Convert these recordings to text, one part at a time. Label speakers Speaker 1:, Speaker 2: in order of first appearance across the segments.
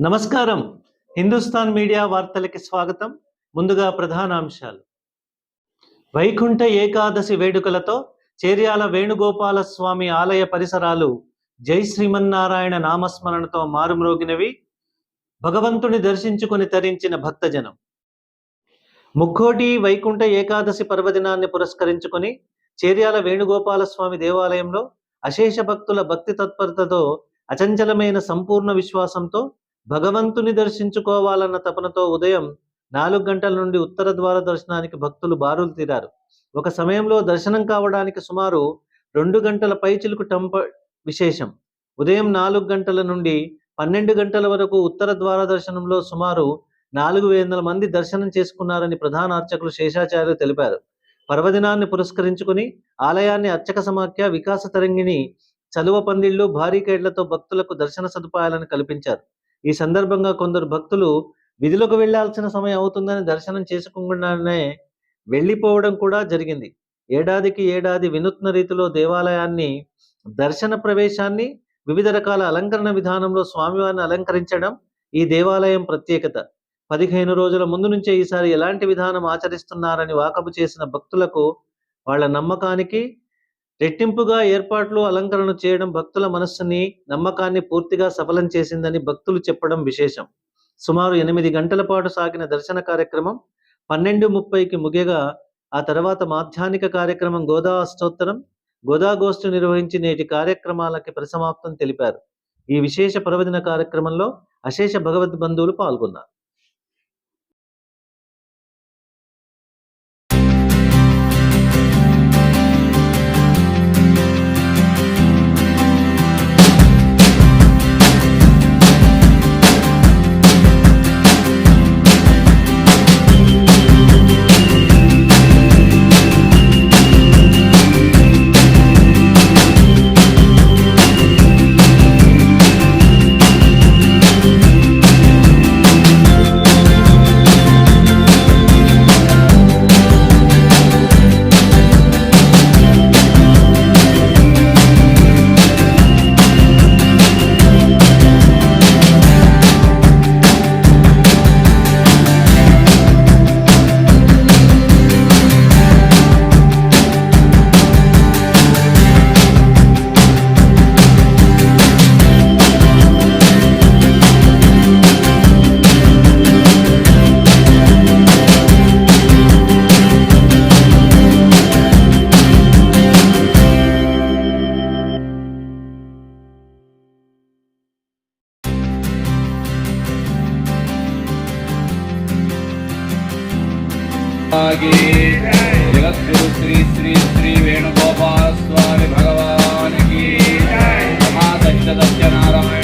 Speaker 1: నమస్కారం. హిందుస్థాన్ మీడియా వార్తలకి స్వాగతం. ముందుగా ప్రధాన అంశాలు. వైకుంఠ ఏకాదశి వేడుకలతో చేర్యాల వేణుగోపాల స్వామి ఆలయ పరిసరాలు జై శ్రీమన్నారాయణ నామస్మరణతో మారుమ్రోగినవి. భగవంతుని దర్శించుకుని తరించిన భక్తజనం. ముక్కోటి వైకుంఠ ఏకాదశి పర్వదినాన్ని పురస్కరించుకొని చేర్యాల వేణుగోపాల స్వామి దేవాలయంలో అశేష భక్తుల భక్తి తత్పరతతో అచంచలమైన సంపూర్ణ విశ్వాసంతో భగవంతుని దర్శించుకోవాలన్న తపనతో ఉదయం నాలుగు గంటల నుండి ఉత్తర ద్వార దర్శనానికి భక్తులు బారులు తీరారు. ఒక సమయంలో దర్శనం కావడానికి సుమారు రెండు గంటల పైచిలుకు టంప విశేషం. ఉదయం నాలుగు గంటల నుండి పన్నెండు గంటల వరకు ఉత్తర ద్వార దర్శనంలో సుమారు నాలుగు వందల మంది దర్శనం చేసుకున్నారని ప్రధాన అర్చకులు శేషాచార్యులు తెలిపారు. పర్వదినాన్ని పురస్కరించుకుని ఆలయాన్ని అర్చక సమాఖ్య వికాస తరంగిణి చలువ పందిళ్ళు భారీ కేడ్లతో భక్తులకు దర్శన సదుపాయాలను కల్పించారు. ఈ సందర్భంగా కొందరు భక్తులు విధులకు వెళ్ళాల్సిన సమయం అవుతుందని దర్శనం చేసుకోకుండానే వెళ్ళిపోవడం కూడా జరిగింది. ఏడాదికి ఏడాది వినూత్న రీతిలో దేవాలయాన్ని దర్శన ప్రవేశాన్ని వివిధ రకాల అలంకరణ విధానంలో స్వామివారిని అలంకరించడం ఈ దేవాలయం ప్రత్యేకత. పదిహేను రోజుల ముందు నుంచే ఈసారి ఎలాంటి విధానం ఆచరిస్తున్నారని వాకపు చేసిన భక్తులకు వాళ్ళ నమ్మకానికి రెట్టింపుగా ఏర్పాట్లు అలంకరణ చేయడం భక్తుల మనస్సుని నమ్మకాన్ని పూర్తిగా సఫలం చేసిందని భక్తులు చెప్పడం విశేషం. సుమారు ఎనిమిది గంటల పాటు సాగిన దర్శన కార్యక్రమం పన్నెండు ముప్పైకి ముగియగా ఆ తర్వాత మాధ్యానిక కార్యక్రమం గోదా అష్టోత్తరం గోదాగోష్ఠి నిర్వహించి నేటి కార్యక్రమాలకి పరిసమాప్తం తెలిపారు. ఈ విశేష ప్రవచన కార్యక్రమంలో అశేష భగవద్ బంధువులు పాల్గొన్నారు.
Speaker 2: జగద్గురు శ్రీ శ్రీ శ్రీ వేణుగోపాల స్వామి భగవానికి సమాసత్య సత్యనారాయణ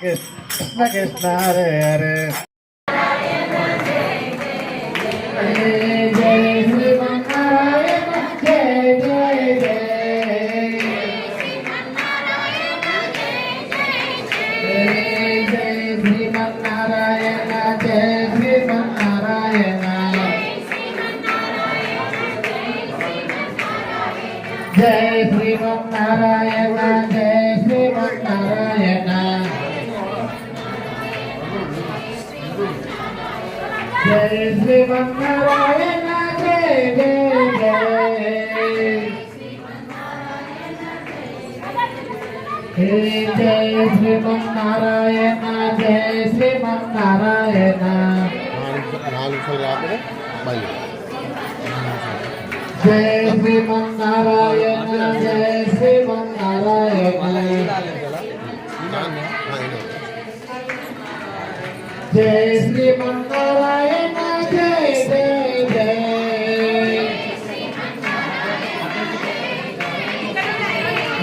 Speaker 3: కృష్ణ కృష్ణ హరే హరే
Speaker 4: జయ శ్రీమన్నారాయణ జయ శ్రీమన్నారాయణ. జయ శ్రీమన్నారాయణ జయ జయ జయ హే జయ శ్రీమన్నారాయణ జయ శ్రీమన్నారాయణ
Speaker 5: నాలుగు సార్లు రాకుండా మళ్ళీ
Speaker 4: జయ శ్రీమన్నారాయణ జయ శ్రీమన్నారాయణ జయ శ్రీమన్నారాయణ జయ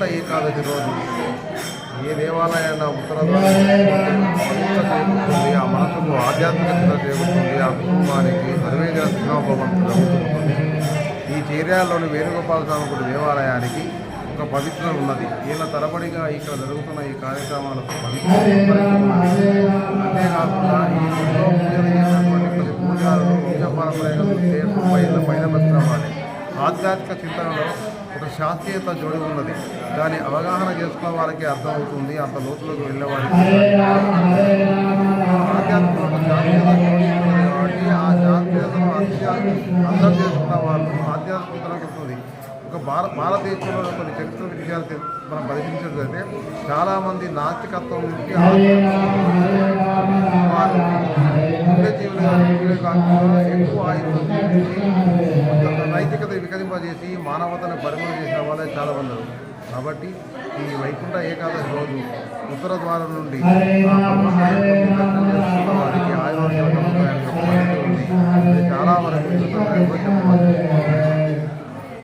Speaker 6: వైకుంఠ ఏకాదశి రోజు ఏ దేవాలయాన్న ఉత్తర చేకూరుతుంది ఆ మనసుకు ఆధ్యాత్మికత చేరుతుంది ఆ కుటుంబానికి సర్వేజన సింహభవం జరుగుతుంది. ఈ చేర్యాలలోని వేణుగోపాల స్వామి గుడి దేవాలయానికి ఒక పవిత్రం ఉన్నది. ఈయన తరబడిగా ఇక్కడ జరుగుతున్న ఈ కార్యక్రమాలకు అంతేకాకుండా ఈ పూజలు చేసినటువంటి ప్రతి పూజారులు ఏళ్ళ పైన బతుకమ్మాలి ఆధ్యాత్మిక చింతనలో ఒక శాస్త్రీయత జోడి ఉన్నది. దాని అవగాహన చేసుకున్న వారికి అర్థమవుతుంది అంత లోతులోకి వెళ్ళే వారికి ఆధ్యాత్మిక శాస్త్రీయత జోడి ఉన్నది కాబట్టి ఆ శాస్త్రీయతను అర్థం చేసుకున్న వాళ్ళు ఆధ్యాత్మికతలోకి వస్తుంది. ఒక భారత భారతదేశంలో కొన్ని చరిత్ర విషయాలు మనం పరిశీలించినట్లయితే చాలామంది నాస్తికత్వం నుంచి చేసి మానవతను పరిమళ చేసిన వాళ్ళే చాలామంది కాబట్టి ఈ వైకుంఠ ఏకాదశి రోజు ఉత్తర ద్వారం నుండి చాలా వరకు